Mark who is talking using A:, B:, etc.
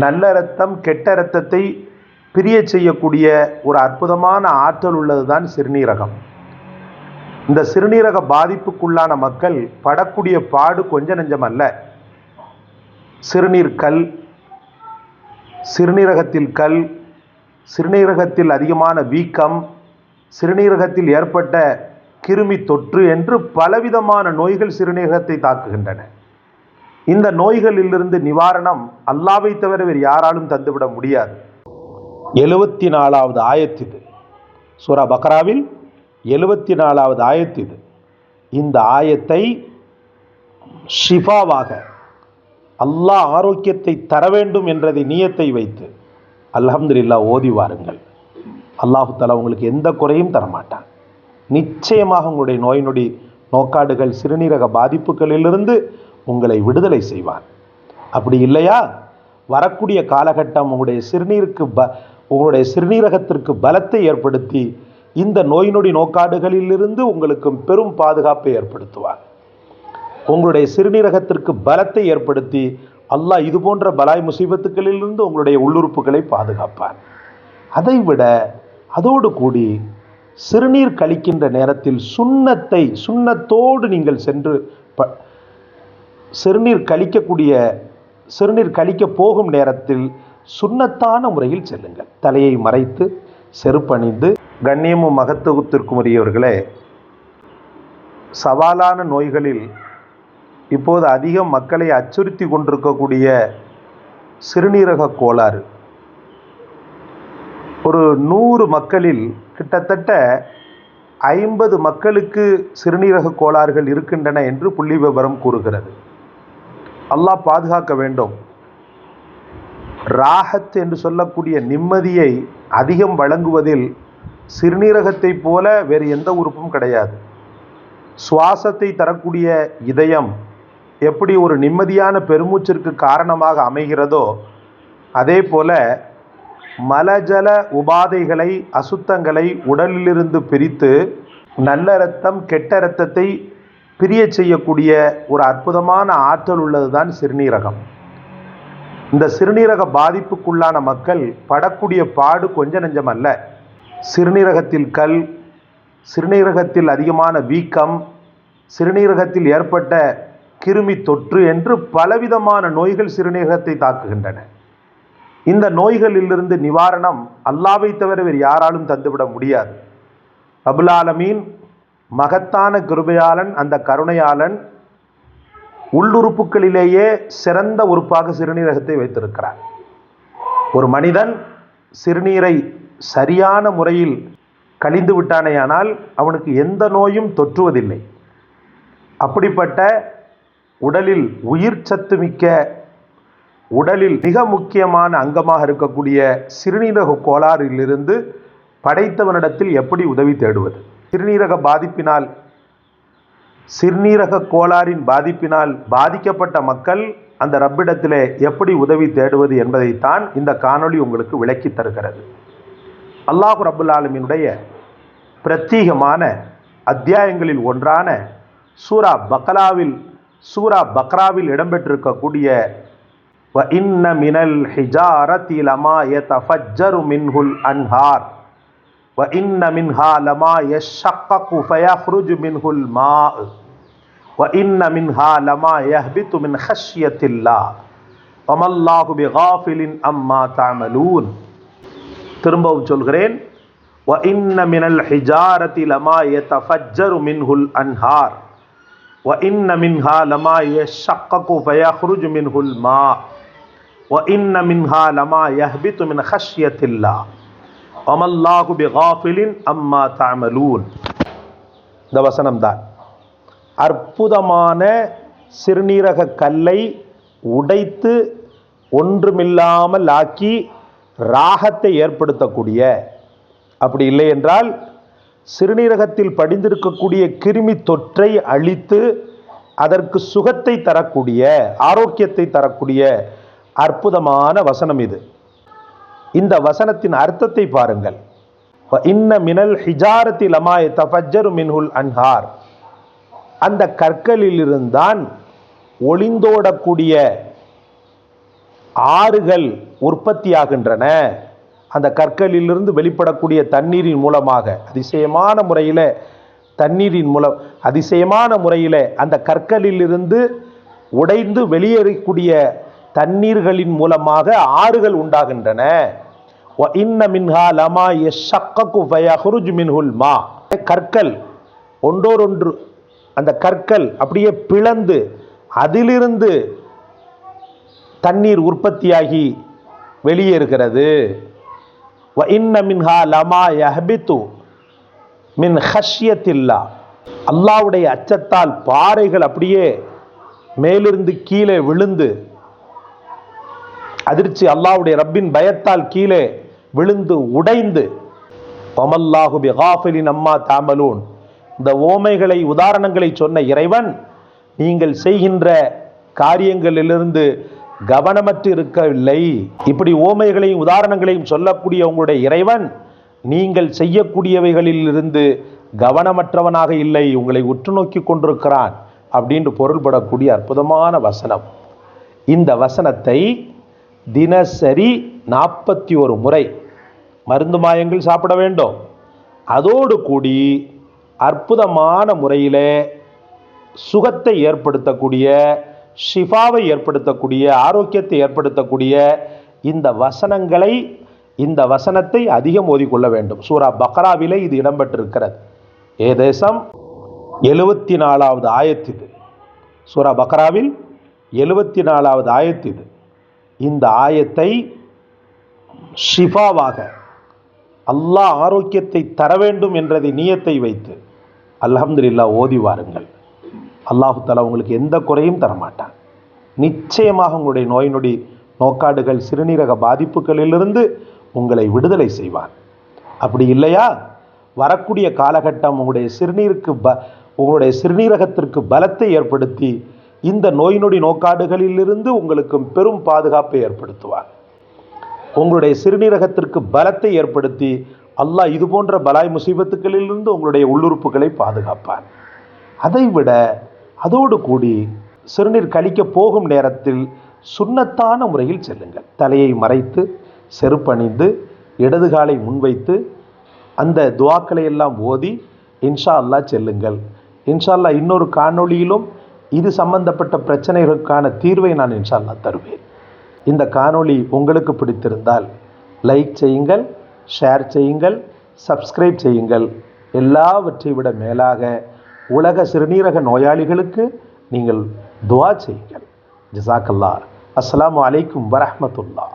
A: நல்ல ரத்தம் கெட்ட ரத்தத்தை பிரிய செய்யக்கூடிய ஒரு அற்புதமான ஆற்றல் உள்ளது தான் சிறுநீரகம். இந்த சிறுநீரக பாதிப்புக்குள்ளான மக்கள் படக்கூடிய பாடு கொஞ்ச நெஞ்சம் அல்ல. சிறுநீர் கல் சிறுநீரகத்தில் கல் சிறுநீரகத்தில் அதிகமான வீக்கம் சிறுநீரகத்தில் ஏற்பட்ட கிருமி தொற்று என்று பலவிதமான நோய்கள் சிறுநீரகத்தை தாக்குகின்றன. இந்த நோய்களிலிருந்து நிவாரணம் அல்லாவை தவிர வேறு யாராலும் தந்துவிட முடியாது. எழுவத்தி நாலாவது ஆயத்து இது. சூரா பக்ராவில் எழுவத்தி நாலாவது ஆயத்து இது. இந்த ஆயத்தை ஷிஃபாவாக அல்லாஹ் ஆரோக்கியத்தை தர வேண்டும் என்றதை நியத்தை வைத்து அல்ஹம்துல்லா ஓதி வாருங்கள். அல்லாஹு தலா உங்களுக்கு எந்த குறையும் தரமாட்டான். நிச்சயமாக உங்களுடைய நோய் நொடி நோக்காடுகள் சிறுநீரக பாதிப்புகளிலிருந்து உங்களை விடுதலை செய்வான் அப்படி இல்லையா? வரக்கூடிய காலகட்டம் உங்களுடைய சிறுநீருக்கு ப உங்களுடைய சிறுநீரகத்திற்கு பலத்தை ஏற்படுத்தி இந்த நோய் நொடி நோக்காடுகளிலிருந்து உங்களுக்கு பெரும் பாதுகாப்பை ஏற்படுத்துவார். உங்களுடைய சிறுநீரகத்திற்கு பலத்தை ஏற்படுத்தி அல்லாஹ் இது போன்ற பலாய் முசீபத்துக்களிலிருந்து உங்களுடைய உள்ளுறுப்புகளை பாதுகாப்பார். அதைவிட அதோடு கூடி சிறுநீர் கழிக்கின்ற நேரத்தில் சுண்ணத்தை சுண்ணத்தோடு நீங்கள் சென்று ப சிறுநீர் கழிக்கக்கூடிய சிறுநீர் கழிக்க போகும் நேரத்தில் சுண்ணத்தான முறையில் செல்லுங்கள். தலையை மறைத்து செருப்பணிந்து கண்ணியமும் மகத்துவத்திற்கும் உரியவர்களே சவாலான நோய்களில் இப்போது அதிகம் மக்களை அச்சுறுத்தி கொண்டிருக்கக்கூடிய சிறுநீரக கோளாறு. ஒரு நூறு மக்களில் கிட்டத்தட்ட ஐம்பது மக்களுக்கு சிறுநீரக கோளாறுகள் இருக்கின்றன என்று புள்ளி விவரம் கூறுகிறது. அல்லாஹ் பாதுகாக்க வேண்டும். ராகத் என்று சொல்லக்கூடிய நிம்மதியை அதிகம் வழங்குவதில் சிறுநீரகத்தைப் போல வேறு எந்த உறுப்பும் கிடையாது. சுவாசத்தை தரக்கூடிய இதயம் எப்படி ஒரு நிம்மதியான பெருமூச்சிற்கு காரணமாக அமைகிறதோ அதே போல மலஜல உபாதைகளை அசுத்தங்களை உடலிலிருந்து பிரித்து நல்ல இரத்தம் கெட்ட இரத்தத்தை பிரிய செய்யக்கூடிய ஒரு அற்புதமான ஆற்றல் உள்ளது தான் சிறுநீரகம். இந்த சிறுநீரக பாதிப்புக்குள்ளான மக்கள் படக்கூடிய பாடு கொஞ்ச நெஞ்சம் அல்ல. சிறுநீரகத்தில் கல் சிறுநீரகத்தில் அதிகமான வீக்கம் சிறுநீரகத்தில் ஏற்பட்ட கிருமி தொற்று என்று பலவிதமான நோய்கள் சிறுநீரகத்தை தாக்குகின்றன. இந்த நோய்களிலிருந்து நிவாரணம் அல்லாவை தவிர வேறு யாராலும் தந்துவிட முடியாது. அபுலாலமீன் மகத்தான கிருபையாளன் அந்த கருணையாளன் உள்ளுறுப்புகளிலேயே சிறந்த உறுப்பாக சிறுநீரகத்தை வைத்திருக்கிறார். ஒரு மனிதன் சிறுநீரை சரியான முறையில் கழிந்து விட்டானேயானால் அவனுக்கு எந்த நோயும் தொற்றுவதில்லை. அப்படிப்பட்ட உடலில் உயிர் சத்து மிக்க உடலில் மிக முக்கியமான அங்கமாக இருக்கக்கூடிய சிறுநீரக கோளாறிலிருந்து படைத்தவனிடத்தில் எப்படி உதவி தேடுவது? சிறுநீரக பாதிப்பினால் சிறுநீரக கோளாறின் பாதிப்பினால் பாதிக்கப்பட்ட மக்கள் அந்த ரப்பிடத்திலே எப்படி உதவி தேடுவது என்பதைத்தான் இந்த காணொளி உங்களுக்கு விளக்கி தருகிறது. அல்லாஹு ரபுல் ஆலமினுடைய பிரத்யேகமான அத்தியாயங்களில் ஒன்றான சூரா பக்ராவில் சூரா பக்ராவில் இடம்பெற்றிருக்கக்கூடிய வ இன்ன மினல் ஹிஜாரத்தி லமா யதஃபஜ்ஜரு மின்ஹுல் அன்ஹார் வ இன்ன மின்ஹா லமா யஷக்ககு ஃபயஹ்ருஜு மின்ஹுல் மா வ இன்ன மின்ஹா லமா யஹ்பித்து மின் ஹஷ்யத்தில்லாஹ் வமல்லாஹு பிகாஃபிலின் அம்மா தஅமலூன் திரும்பவும் சொல்கிறேன் வ இன்ன மினல் ஹிஜாரத்தி லமா யதஃபஜ்ஜரு மின்ஹுல் அன்ஹார் وإن منها لما يشقق فيخرج منه الماء وإن منها لما يهبط من خشية الله அமல்லாஹு பிகாஃபிலின் அம்மா தாமலூன் இந்த வசனம்தான். அற்புதமான சிறுநீரக கல்லை உடைத்து ஒன்றுமில்லாமல் ஆக்கி ராகத்தை ஏற்படுத்தக்கூடிய. அப்படி இல்லை என்றால் சிறுநீரகத்தில் படிந்திருக்கக்கூடிய கிருமி தொற்றை அழித்து அதற்கு சுகத்தை தரக்கூடிய ஆரோக்கியத்தை தரக்கூடிய அற்புதமான வசனம் இது. இந்த வசனத்தின் அர்த்தத்தை பாருங்கள். இன்ன மினல் ஹிஜாரத்தி லமாய் தஃபஜ்ஜரு மின்ஹுல் அன்ஹார். அந்த கற்களிலிருந்தான் ஒளிந்தோடக்கூடிய ஆறுகள் உற்பத்தியாகின்றன. அந்த கற்களிலிருந்து வெளிப்படக்கூடிய தண்ணீரின் மூலமாக அதிசயமான முறையில் தண்ணீரின் மூலம் அதிசயமான முறையில் அந்த கற்களிலிருந்து உடைந்து வெளியேறக்கூடிய தண்ணீர்களின் மூலமாக ஆறுகள் உண்டாகின்றன. மா கற்கள் ஒன்றோரொன்று அந்த கற்கள் அப்படியே பிளந்து அதிலிருந்து தண்ணீர் உற்பத்தியாகி வெளியேறுகிறது. வ இன்ன மின்ஹா லமா மின் ஹஷ்யத்தில்லா அல்லாவுடைய அச்சத்தால் பாறைகள் அப்படியே மேலிருந்து கீழே விழுந்து அதிர்ச்சி அல்லாவுடைய ரப்பின் பயத்தால் கீழே விழுந்து உடைந்து பமல்லாஹு பிகாஃபிலின் அம்மா தாமலூன். இந்த ஓமைகளை உதாரணங்களை சொன்ன இறைவன் நீங்கள் செய்கின்ற காரியங்களிலிருந்து கவனமற்று இருக்கவில்லை. இப்படி ஓமைகளையும் உதாரணங்களையும் சொல்லக்கூடிய உங்களுடைய இறைவன் நீங்கள் செய்யக்கூடியவைகளில் இருந்து கவனமற்றவனாக இல்லை உங்களை உற்று நோக்கி கொண்டிருக்கிறான். அப்படின்று பொருள்படக்கூடிய அற்புதமான வசனம். இந்த வசனத்தை தினசரி நாற்பத்தி ஒரு முறை மருந்து மாயங்கள் சாப்பிட வேண்டும். அதோடு கூடி அற்புதமான முறையில் சுகத்தை ஏற்படுத்தக்கூடிய ஷிஃபாவை ஏற்படுத்தக்கூடிய ஆரோக்கியத்தை ஏற்படுத்தக்கூடிய இந்த வசனங்களை இந்த வசனத்தை அதிகம் ஓதிக்கொள்ள வேண்டும். சூரா பக்ராவிலே இது இடம்பெற்றிருக்கிறது. ஏதேசம் எழுபத்தி நாலாவது ஆயத்து இது. சூரா பக்ராவில் எழுபத்தி நாலாவது ஆயத்து இது. இந்த ஆயத்தை ஷிஃபாவாக அல்லாஹ் ஆரோக்கியத்தை தர வேண்டும் என்றதை நீயத்தை வைத்து அல்ஹம்துல்லா ஓதி வாருங்கள். அல்லாஹு தலா உங்களுக்கு எந்த குறையும் தரமாட்டான். நிச்சயமாக உங்களுடைய நோய் நொடி நோக்காடுகள் சிறுநீரக பாதிப்புகளிலிருந்து உங்களை விடுதலை செய்வார் அப்படி இல்லையா? வரக்கூடிய காலகட்டம் உங்களுடைய சிறுநீருக்கு ப உங்களுடைய சிறுநீரகத்திற்கு பலத்தை ஏற்படுத்தி இந்த நோய் நொடி நோக்காடுகளிலிருந்து உங்களுக்கு பெரும் பாதுகாப்பை ஏற்படுத்துவார். உங்களுடைய சிறுநீரகத்திற்கு பலத்தை ஏற்படுத்தி அல்லாஹ் இது போன்ற பலாய் முசீபத்துக்களிலிருந்து உங்களுடைய உள்ளுறுப்புகளை பாதுகாப்பார். அதைவிட அதோடு கூடி சிறுநீர் கழிக்க போகும் நேரத்தில் சுண்ணத்தான முறையில் செல்லுங்கள். தலையை மறைத்து செருப்பணிந்து இடதுகாலை முன்வைத்து அந்த துவாக்களை எல்லாம் ஓதி இன்ஷா அல்லாஹ் செல்லுங்கள். இன்ஷா அல்லாஹ் இன்னொரு காணொளியிலும் இது சம்பந்தப்பட்ட பிரச்சனைகளுக்கான தீர்வை நான் இன்ஷா அல்லா தருவேன். இந்த காணொளி உங்களுக்கு பிடித்திருந்தால் லைக் செய்யுங்கள் ஷேர் செய்யுங்கள் சப்ஸ்கிரைப் செய்யுங்கள். எல்லாவற்றை விட மேலாக உலக சிறுநீரக நோயாளிகளுக்கு நீங்கள் துவா செய்யுங்கள். ஜிசாக்கல்லா அஸ்லாம் அலைக்கும் வரமத்துல்லா